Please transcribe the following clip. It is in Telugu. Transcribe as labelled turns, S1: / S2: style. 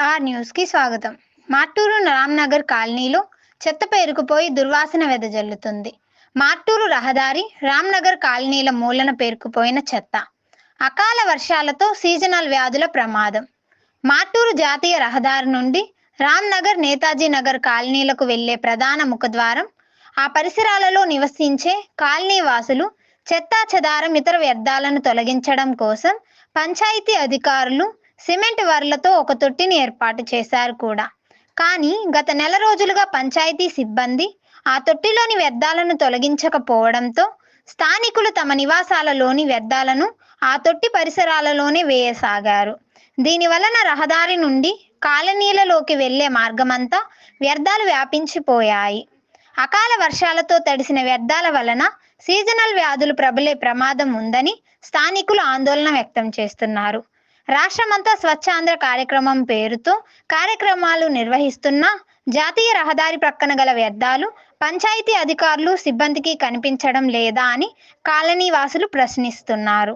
S1: ఆర్ న్యూస్కి స్వాగతం. మార్టూరు రామ్నగర్ కాలనీలో చెత్త పేరుకుపోయి దుర్వాసన వెదజల్లుతుంది మార్టూరు రహదారి రామ్నగర్ కాలనీల మూలన పేరుకుపోయిన చెత్త. అకాల వర్షాలతో సీజనల్ వ్యాధుల ప్రమాదం. మార్టూరు జాతీయ రహదారి నుండి రామ్నగర్ నేతాజీ నగర్ కాలనీలకు వెళ్ళే ప్రధాన ముఖద్వారం ఆ పరిసరాలలో నివసించే కాలనీ వాసులు చెత్తా చెదారం ఇతర వ్యర్థాలను తొలగించడం కోసం పంచాయతీ అధికారులు సిమెంట్ వర్లతో ఒక తొట్టిని ఏర్పాటు చేశారు కూడా. కానీ గత నెల రోజులుగా పంచాయతీ సిబ్బంది ఆ తొట్టిలోని వ్యర్థాలను తొలగించకపోవడంతో స్థానికులు తమ నివాసాలలోని వ్యర్థాలను ఆ తొట్టి పరిసరాలలోనే వేయసాగారు. దీని వలన రహదారి నుండి కాలనీలలోకి వెళ్ళే మార్గమంతా వ్యర్థాలు వ్యాపించిపోయాయి. అకాల వర్షాలతో తడిసిన వ్యర్థాల వలన సీజనల్ వ్యాధులు ప్రబలే ప్రమాదం ఉందని స్థానికులు ఆందోళన వ్యక్తం చేస్తున్నారు. రాష్ట్రమంతా స్వచ్ఛాంధ్ర కార్యక్రమం పేరుతో కార్యక్రమాలు నిర్వహిస్తున్న జాతీయ రహదారి ప్రక్కన గల వ్యర్థాలు పంచాయతీ అధికారులు సిబ్బందికి కనిపించడం లేదా అని కాలనీ వాసులు ప్రశ్నిస్తున్నారు.